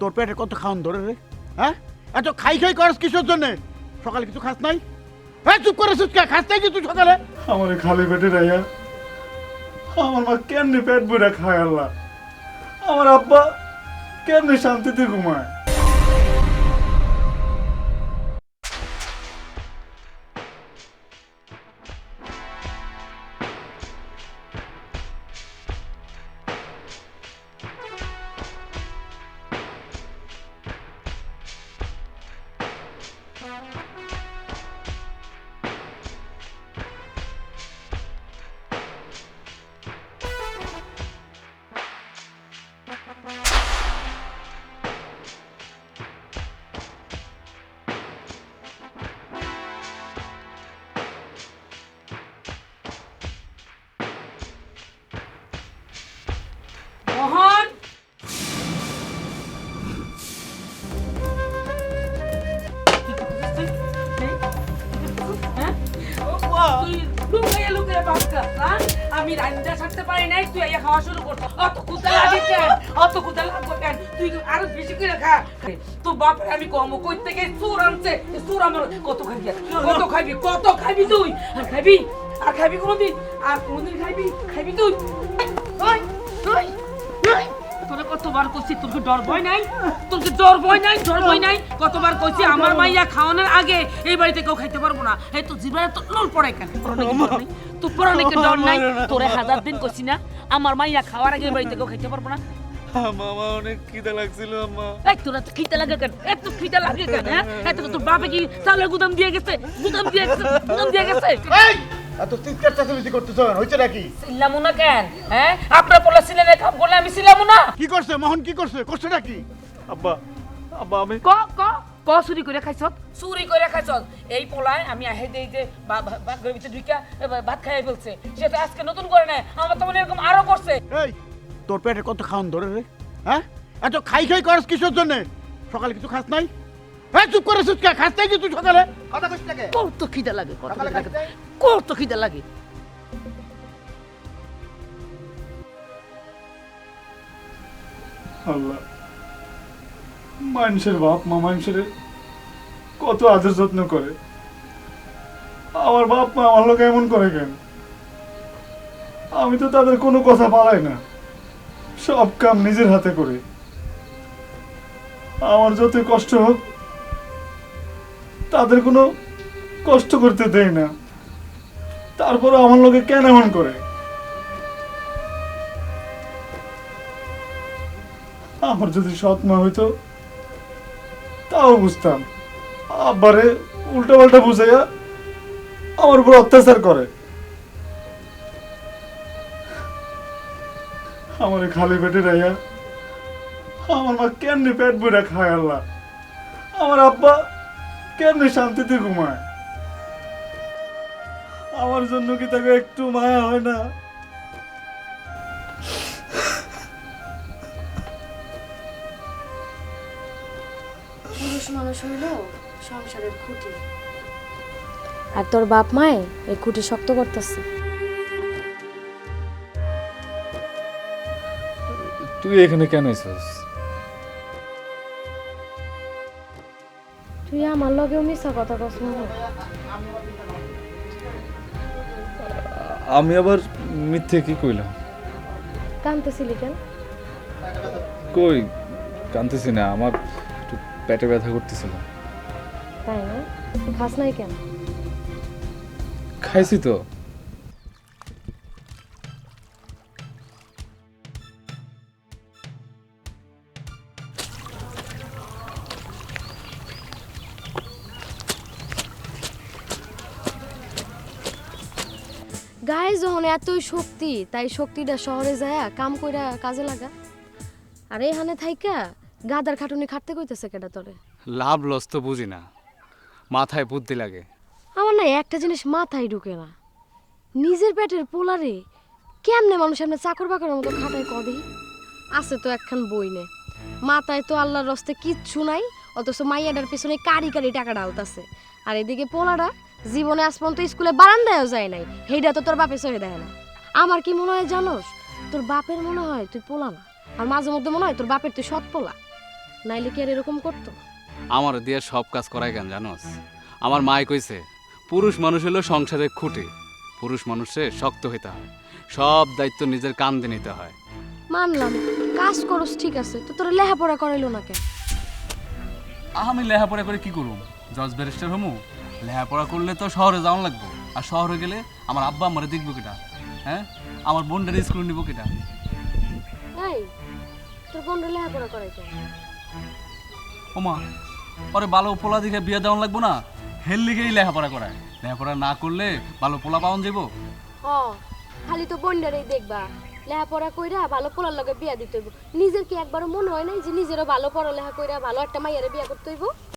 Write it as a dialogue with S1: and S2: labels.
S1: তোর পেটে কত ধরে রে? হ্যাঁ? এত খাই খাই করস কিসের জন্য? সকালে কিছু খাস নাই? হ্যাঁ চুপ করে সুচকা খাস নাই কিছু সকালে?
S2: আমার খালি পেটে রাইয়া, আমার মা কেমনি পেট ভরে খায় আল্লাহ? আমার আব্বা কেমনি শান্তিতে ঘুমায়?
S3: না আমি রান্না ছাড়তে পারি নাই তুই এই খাওয়া শুরু করছ অত কুদা লাগে কেন? অত কুদা লাগবে কেন? তুই আরও বেশি করে খা। তো বাপরে আমি কম কই থেকে সুর আনছে? সুর আমার কত খাবি? কত খাবি? কত খাবি তুই? আর খাবি? আর খাবি কোনদিন? আর কোনদিন খাবি? খাবি তুই? তুই কতবার কইছি তোর কি ডর ভয় নাই? তোর কি ডর ভয় নাই? ডর ভয় নাই? কতবার কইছি আমার মাইয়া খাওয়ানোর আগে এই বাড়িতে কেউ খাইতে পারব না। এই তো জীবনে তো লোল পড়ে কেন? তো পড়ানে কি ডর নাই? তোরে হাজার দিন কইছি না আমার মাইয়া খাওয়ার আগে এই বাড়িতে কেউ খাইতে পারব না।
S2: মামা অনেক খিদা লাগছিল আম্মা।
S3: এই তোরা তো খিদে লাগে কেন? এত খিদে লাগে কেন হ্যাঁ? এত তোর বাপে কি চালের গুদাম দিয়ে গেছে? গুদাম দিয়ে গেছে গুদাম দিয়ে গেছে?
S1: এই! এত চিৎকার চাচামেচি করতেছ হয়েছে নাকি?
S3: সিল্লামু না কেন? হ্যাঁ? আপনার পোলা সিলেনে কাম করলে আমি সিলামু না?
S1: কি করছে? মোহন কি করছে? করছে নাকি?
S2: আব্বা আব্বা আমি
S3: ক ক ক চুরি করে খাইছ? চুরি করে খাইছ? এই পোলায় আমি আহে দেই যে বা ঘরের ভিতরে ঢুইকা ভাত খাইয়ে ফেলছে। সেটা আজকে নতুন করে নেয়। আমার তো মনে এরকম আরও করছে।
S1: এই তোর পেটে কত খাওয়ান ধরে রে? হ্যাঁ? এত খাই খাই করস কিসের জন্য? সকালে কিছু খাস নাই? হ্যাঁ চুপ করে সুচকা কিছু সকালে? কথা কইছ নাকি
S3: কত খিদে লাগে কত খিদে লাগে। কত খিদে লাগে।
S2: আল্লাহ মানুষের বাপ মা মানুষের কত আদর যত্ন করে। আমার বাপ মা আমার লোক এমন করে কেন? আমি তো তাদের কোনো কথা পালাই না। সব কাম নিজের হাতে করে। আমার যতই কষ্ট হোক তাদের কোনো কষ্ট করতে দেয় না। তারপরে আমার লোকে কেন এমন করে? আমার যদি সৎ মা হইতো, তাও বুঝতাম। আব্বারে উল্টা পাল্টা বুঝাইয়া আমার উপর অত্যাচার করে। আমার খালি পেটে রাইয়া আমার মা কেমনি পেট ভরে খায় আল্লাহ? আমার আব্বা কেমনি শান্তিতে ঘুমায়? আমার জন্য কি তাকে একটু মায়া হয় না?
S4: পুরুষ মানুষ হইল সংসারের খুঁটি। আর তোর বাপ মায়ে এই খুঁটি শক্ত করতেছে।
S5: তুই এখানে কেন এসেছিস?
S4: তুই আমার লগেও মিশা কথা কস না।
S5: আমি আবার মিথ্যে কি কইলাম?
S4: কান্তেছিলি কেন?
S5: কই? কান্দতেছি না আমার একটু পেটে ব্যথা করতেছিল।
S4: তাই না? খাস নাই কেন?
S5: খাইছি তো।
S4: গায়ে যখন এতই শক্তি তাই শক্তিটা শহরে যায় কাম কইরা কাজে লাগা। আর এখানে থাইকা গাদার খাটুনি খাটতে কইতেছে কেডা তোরে?
S6: লাভ লস তো বুঝি না। মাথায় বুদ্ধি লাগে।
S4: আমার না একটা জিনিস মাথায় ঢুকে না। নিজের পেটের পোলারে কেমনে মানুষ এমনি চাকর বাকরের মতো খাটায় কদি আছে তো একখান বই নে। মাথায় তো আল্লাহর রস্তে কিচ্ছু নাই অথচ মাইয়াটার পিছনে কারি কারি টাকা ডালতাছে। আর এদিকে পোলাটা জীবনে আজ পর্যন্ত স্কুলে বারান্দায়ও যায় নাই। সেইটা তো তোর বাপে সহে দেয় না। আমার কি মনে হয় জানোস? তোর বাপের মনে হয় তুই পোলা না। আর মাঝে মধ্যে মনে হয় তোর বাপের তুই সৎ পোলা। নাইলে কি আর এরকম করতো?
S6: আমার দিয়ে সব কাজ করাই কেন জানোস? আমার মায় কইছে পুরুষ মানুষ হলো সংসারের খুঁটি। পুরুষ মানুষে শক্ত হইতে হয়। সব দায়িত্ব নিজের কান্দে নিতে হয়।
S4: মানলাম। কাজ করস ঠিক আছে। তো তোর লেহাপড়া করাইলো না কেন?
S6: আমি লেখাপড়া করে কি করুম? জজ ব্যারিস্টার হমু? লেখাপড়া করলে তো শহরে যাওয়ান লাগবো। আর শহরে গেলে আমার আব্বা আমারে দেখব কিটা? হ্যাঁ? আমার বোনটার স্কুল নিবো কিটা?
S4: এই তোর বোনটা লেহাপড়া করাই
S6: ওমা পরে ভালো পোলা দিকে বিয়ে দেওয়ান লাগবো না? হেল লিগেই লেখাপড়া করায়। লেখাপড়া না করলে ভালো পোলা পাওয়ান যাব
S4: হ খালি তো বোনটারই দেখবা। লেহাপড়া কইরা ভালো পোলার লগে বিয়া দিতে হইব। নিজের কি একবারও মনে হয় নাই যে নিজেরও ভালো পড়ালেখা কইরা ভালো একটা মাইয়ারে বিয়া করতে হইব?